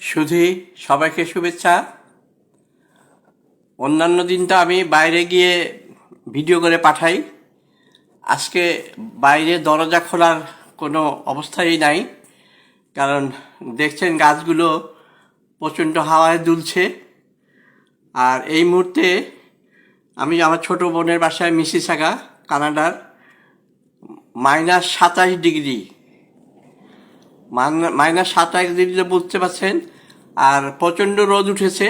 শুধু সবাইকে শুভেচ্ছা। অন্যান্য দিনটা আমি বাইরে গিয়ে ভিডিও করে পাঠাই। আজকে বাইরে দরজা খোলার কোনো অবস্থাই নাই, কারণ দেখছেন গাছগুলো প্রচণ্ড হাওয়ায় দুলছে। আর এই মুহূর্তে আমি আমার ছোট বোনের বাসায় মিসিসাগা, কানাডার, মাইনাস সাতাশ ডিগ্রি। মাইনাস সাতাশ ডিগ্রিতে বুঝতে পারছেন, আর প্রচণ্ড রোদ উঠেছে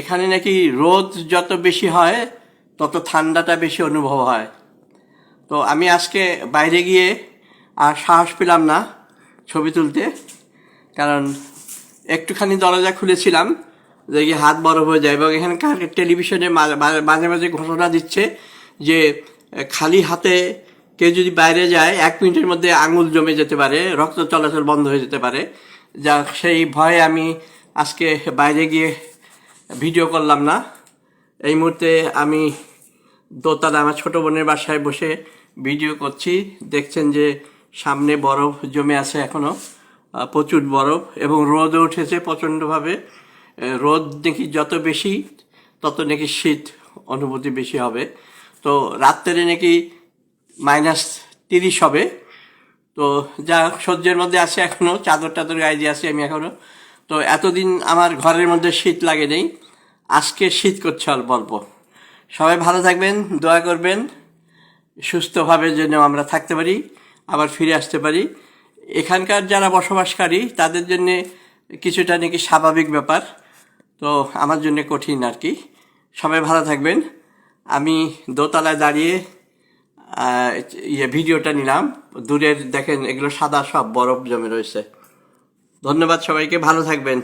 এখানে নাকি রোদ যত বেশি হয়, তত ঠান্ডাটা বেশি অনুভব হয়। তো আমি আজকে বাইরে গিয়ে আর সাহস পেলাম না ছবি তুলতে, কারণ একটুখানি দরজা খুলেছিলাম, যে দেখি হাত বরফ হয়ে যায়, এবং এখানকার টেলিভিশনে মাঝে মাঝে ঘোষণা দিচ্ছে যে, খালি হাতে কেউ যদি বাইরে যায়, এক মিনিটের মধ্যে আঙুল জমে যেতে পারে, রক্ত চলাচল বন্ধ হয়ে যেতে পারে। যা সেই ভয়ে আমি আজকে বাইরে গিয়ে ভিডিও করলাম না। এই মুহূর্তে আমি দোতলা আমার ছোট বোনের বাসায় বসে ভিডিও করছি। দেখছেন যে সামনে বরফ জমে আছে এখনও প্রচুর বরফ এবং রোদও উঠেছে প্রচণ্ডভাবে। রোদ নাকি যত বেশি, তত নাকি শীত অনুভূতি বেশি হবে। তো রাত্রে নাকি মাইনাস তিরিশ হবে। তো যা সহ্যের মধ্যে আছে এখনও, চাদর টাদর গায়ে দিয়ে আছি আমি এখনও। তো এতদিন আমার ঘরের মধ্যে শীত লাগে নেই। আজকে শীত করছে অল্প অল্প। সবাই ভালো থাকবেন, দোয়া করবেন। সুস্থভাবে যেন আমরা থাকতে পারি, আবার ফিরে আসতে পারি। এখানকার যারা বসবাসকারী, তাদের জন্য কিছুটা নাকি স্বাভাবিক ব্যাপার। তো আমার জন্য কঠিন আর কি। সবাই ভালো থাকবেন। আমি দোতলায় দাঁড়িয়ে ইয়ে ভিডিওটা নিলাম। দূরের দেখেন এগুলো সাদা সব, বরফ জমে রয়েছে। ধন্যবাদ সবাইকে, ভালো থাকবেন।